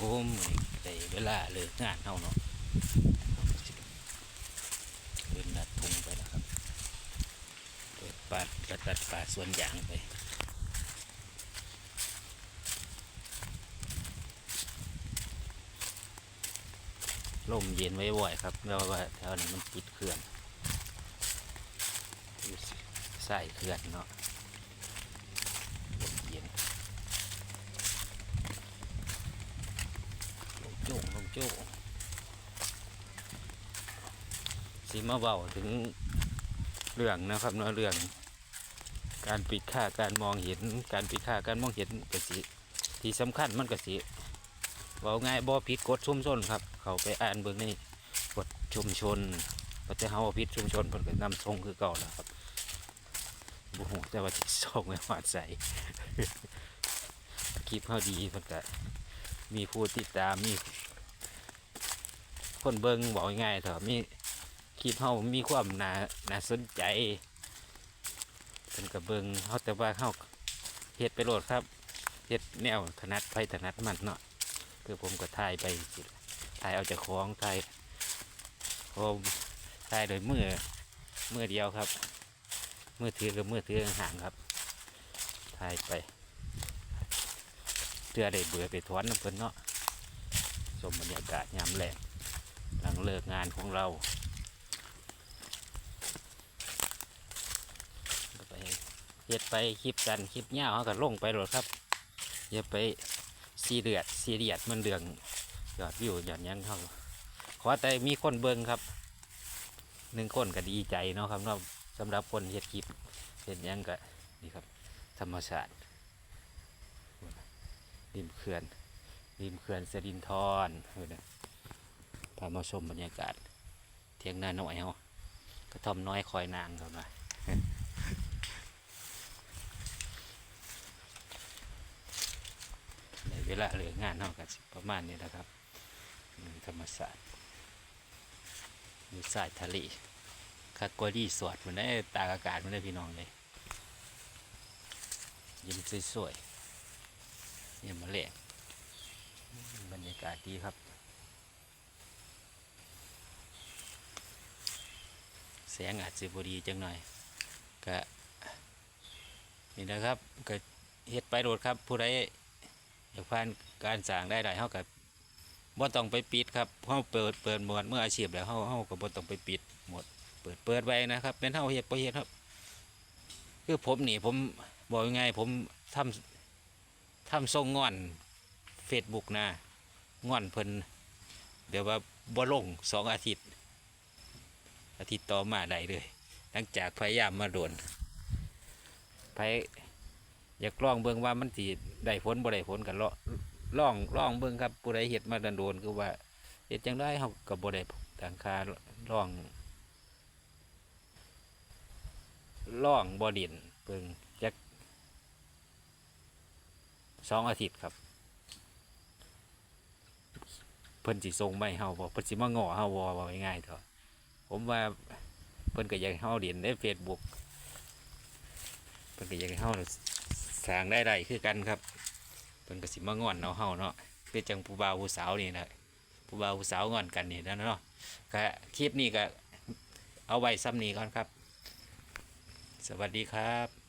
ผมได้เวลาเลิกงานเฮาเนาะเดินลัดทุ่งไปแล้วครับเปิดปาดกระตัดป่าส่วนยางไปลมเย็นไว้บ่อยครับแล้วว่าแถวนี้มันติดเขื่อนใส่เขื่อนเนาะลมเย็นลมโจ้สีมาเบาถึงเรื่องนะครับเนาะเรื่อง การปิดค่าการมองเห็น การปิดค่าการมองเห็นกสิที่สำคัญมันกสิเว่าง่ายบ่ผิดกฎชุมชนครับ เขาไปอ่านเบิ่งในกฎชุมชนก็จะเฮาว่าผิดชุมชนเพิ่นก็นำส่งคือเก่าแล้วครับบ่ฮู้แต่ว่าสิส่งไว้วาดใส่คลิปเฮาดีเพิ่นก็มีผู้ติดตามมี คนเบิงบอกง่ายๆเถอะมีคลิปเฮามีความน่าน่าสนใจเพิ่นก็เบิงเฮาแต่ว่าเฮาเฮ็ดไปโหลดครับเฮ็ดแนวถนัดไผถนัดมันเนาะคือผมก็ถ่ายไปถ่ายเอาจากของถ่ายผมถ่ายโดยมือมือเดียวครับมือถือกับมือถือห่างครับถ่ายไปเพื่อได้เบื่อไปทวนน้ำเพิ่นเนาะชมบรรยากาศยามแลง หลังเลิกงานของเราไปเฮ็ดไปคลิปกันคลิปเงาวเขาก็ลงไปหลดครับอย่าไปซีเรียดซีเรียดมันเดืองยอดวิวยอดยังเขาขอแต่มีคนเบิ่งครับหนึ่งคนก็ดีใจเนาะครับเนาะสำหรับคนเฮ็ดคลิปเห็นยังก็นี่ครับ ธรรมชาติริมเขื่อนริมเขื่อนสรินทรเออนะ พามาชมบรรยากาศ เที่ยงหน้าหน่อยเฮากระท่อมน้อยคอยนางครับนะในเวลาเหลืองานเท่ากันประมาณนี้นะครับอืมธรรมศาสตร์มีสายทะเลคากวารีสวดมันได้ตากอากาศมันได้พี่น้องเลยยิ้มสวยๆยิ้มมาเละบรรยากาศดีครับ สงอาจจะบดีจังหน่อยก็นี่นะครับก็เฮ็ดไปโดดครับ ผู้ใดอยากผ่านการสร้างได้ได้เฮากับบ่ต้องไปปิดครับเฮาเปิดเปิดหมดเมื่ออาชีพแล้วเฮาเฮาก็บ่ต้องไปปิดหมด เปิดเปิดไว้นะครับเป็นเฮาเฮ็ดบ่เฮ็ดครับ คือผมนี่ผมบอกยังไงผมทำทำทรงงอน Facebook นะงอนเพิ่นเดี๋ยวว่าบ่ลงสองอาทิตย์ อาทิตย์ต่อมาได้เลย หลังจากพยายามมาโดนไปอยากลองเบิ่งว่ามันสิได้ผลบ่ได้ผลกันลองลองลองเบิ่งครับผู้ใดเฮ็ดมาโดนคือว่าเฮ็ดจังได้เฮาก็บ่ได้ต่างคาล่องล่องบ่ดินเบิ่งจักสองอาทิตย์ครับเพิ่นสิส่งมาให้เฮาบ่เพิ่นสิมางอเฮาบ่ว่าง่ายๆเถอะ ผมว่าเพิ่นก็อยากให้เฮาเรียนใน Facebook เพิ่นก็อยากให้เฮาสร้างได้ได้คือกันครับเพิ่นก็สิมางอนเอาเฮาเนาะเป็นจังผู้บ่าวผู้สาวนี่นะผู้บ่าวผู้สาวงอนกันนี่นะเนาะก็คลิปนี้ก็เอาไว้ซ้ำนี้ก่อนครับ สวัสดีครับ